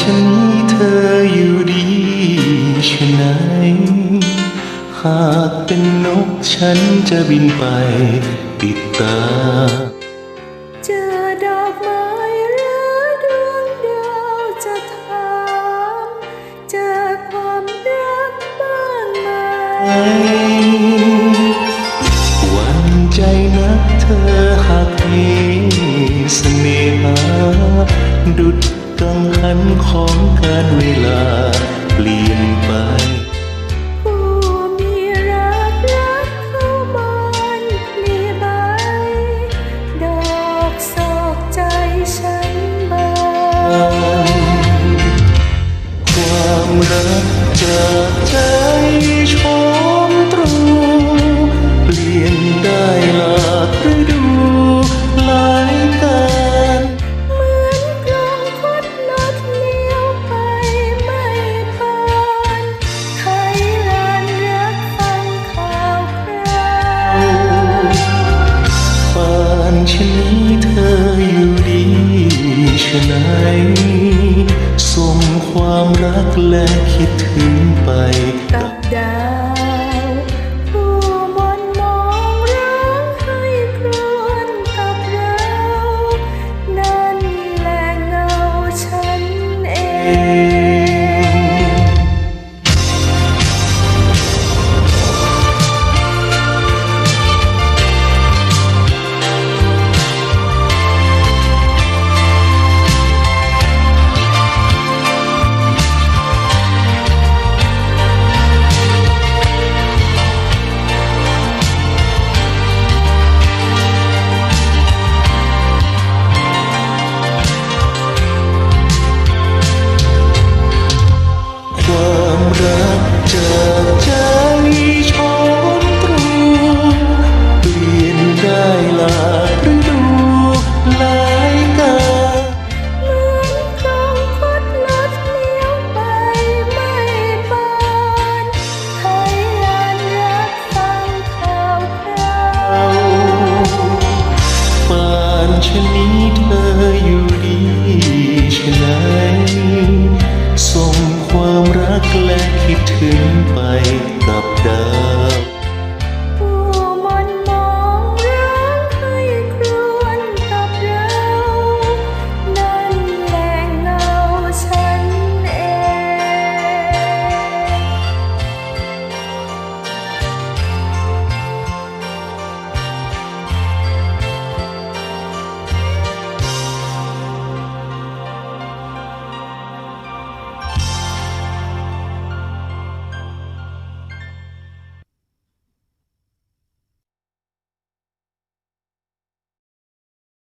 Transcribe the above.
ฉันนี้เธออยู่ดีชะไหน หากเป็นนกฉันจะบินไปติดตา เจอดอกไม้หรือดวงดาวจะถามเจอความรักบางไห ความรักจากใจชมตรูเปลี่ยนได้หลากฤดูหลายการเหมือนกลองคดลดเลี้ยวไปไม่ผ่านไทยลานรักฟังข่าวคราวป่านฉันนี้เธออยู่ดี ชะไหนส่งความรักและคิดถึงไปกับดา นนี้เธออยู่ดีชะไหนส่งความรักและคิดถึงไป